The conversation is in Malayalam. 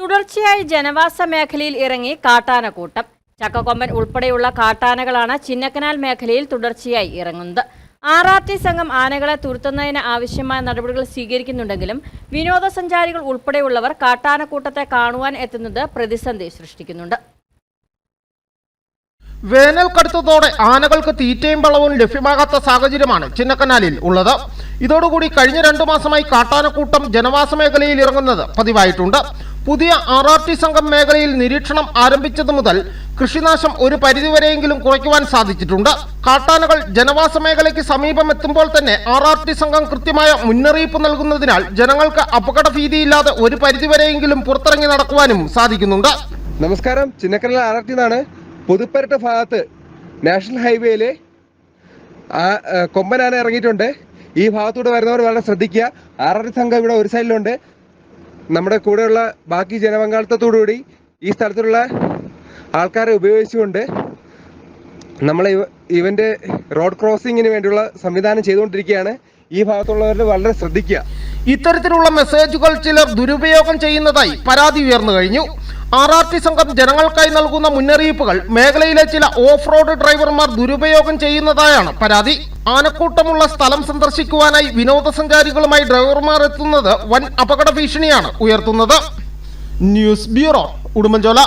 തുടർച്ചയായി ജനവാസ മേഖലയിൽ ഇറങ്ങി കാട്ടാനക്കൂട്ടം. ചക്കക്കൊമ്പൻ ഉൾപ്പെടെയുള്ള കാട്ടാനകളാണ് ചിന്നക്കനാൽ മേഖലയിൽ തുടർച്ചയായി ഇറങ്ങുന്നത്. ആർ ആർ ടി സംഘം ആനകളെ തുരുത്തുന്നതിന് ആവശ്യമായ നടപടികൾ സ്വീകരിക്കുന്നുണ്ടെങ്കിലും വിനോദസഞ്ചാരികൾ ഉൾപ്പെടെയുള്ളവർ കാട്ടാനക്കൂട്ടത്തെ കാണുവാൻ എത്തുന്നത് പ്രതിസന്ധി സൃഷ്ടിക്കുന്നുണ്ട്. വേനൽ കടുത്തതോടെ ആനകൾക്ക് തീറ്റയും വളവും ലഭ്യമാകാത്ത സാഹചര്യമാണ് ചിന്നക്കനാലിൽ ഉള്ളത്. ഇതോടുകൂടി കഴിഞ്ഞ രണ്ടു മാസമായി കാട്ടാനക്കൂട്ടം ജനവാസ മേഖലയിൽ ഇറങ്ങുന്നത് പതിവായിട്ടുണ്ട്. പുതിയ ആർ ആർ ടി സംഘം മേഖലയിൽ നിരീക്ഷണം ആരംഭിച്ചതു മുതൽ കൃഷിനാശം ഒരു പരിധിവരെയെങ്കിലും കുറയ്ക്കുവാൻ സാധിച്ചിട്ടുണ്ട്. കാട്ടാനകൾ ജനവാസ മേഖലയ്ക്ക് സമീപം എത്തുമ്പോൾ തന്നെ ആർ ആർ ടി സംഘം കൃത്യമായ മുന്നറിയിപ്പ് നൽകുന്നതിനാൽ ജനങ്ങൾക്ക് അപകട ഭീതിയില്ലാതെ ഒരു പരിധിവരെയെങ്കിലും പുറത്തിറങ്ങി നടക്കുവാനും സാധിക്കുന്നുണ്ട്. നമസ്കാരം. ചിന്നക്കരൽ ടി എന്നാണ് പുതുപ്പരട്ട ഭാഗത്ത് നാഷണൽ ആ, കൊമ്പനാന ഇറങ്ങിയിട്ടുണ്ട്. ഈ ഭാഗത്തൂടെ വരുന്നവർ വളരെ ശ്രദ്ധിക്കുക. ആർ ആർ ടി സംഘം ഇവിടെ ഒരു സൈഡിലുണ്ട്. നമ്മുടെ കൂടെയുള്ള ബാക്കി ജനപങ്കാളിത്തത്തോടുകൂടി ഈ സ്ഥലത്തുള്ള ആൾക്കാരെ ഉപയോഗിച്ചുകൊണ്ട് നമ്മൾ ഇവന്റെ റോഡ് ക്രോസിങ്ങിന് വേണ്ടിയുള്ള സംവിധാനം ചെയ്തുകൊണ്ടിരിക്കുകയാണ്. ഈ ഭാഗത്തുള്ളവർ വളരെ ശ്രദ്ധിക്കുക. ഇത്തരത്തിലുള്ള മെസ്സേജുകൾ ചിലർ ദുരുപയോഗം ചെയ്യുന്നതായി പരാതി ഉയർന്നു കഴിഞ്ഞു. ആർ ആർ ടി സംഘം ജനങ്ങൾക്കായി നൽകുന്ന മുന്നറിയിപ്പുകൾ മേഖലയിലെ ചില ഓഫ് റോഡ് ഡ്രൈവർമാർ ദുരുപയോഗം ചെയ്യുന്നതായാണ് പരാതി. ആനക്കൂട്ടമുള്ള സ്ഥലം സന്ദർശിക്കുവാനായി വിനോദസഞ്ചാരികളുമായി ഡ്രൈവർമാർ എത്തുന്നത് വൻ അപകട ഭീഷണിയാണ് ഉയർത്തുന്നത്. News bureau Udumbanchola.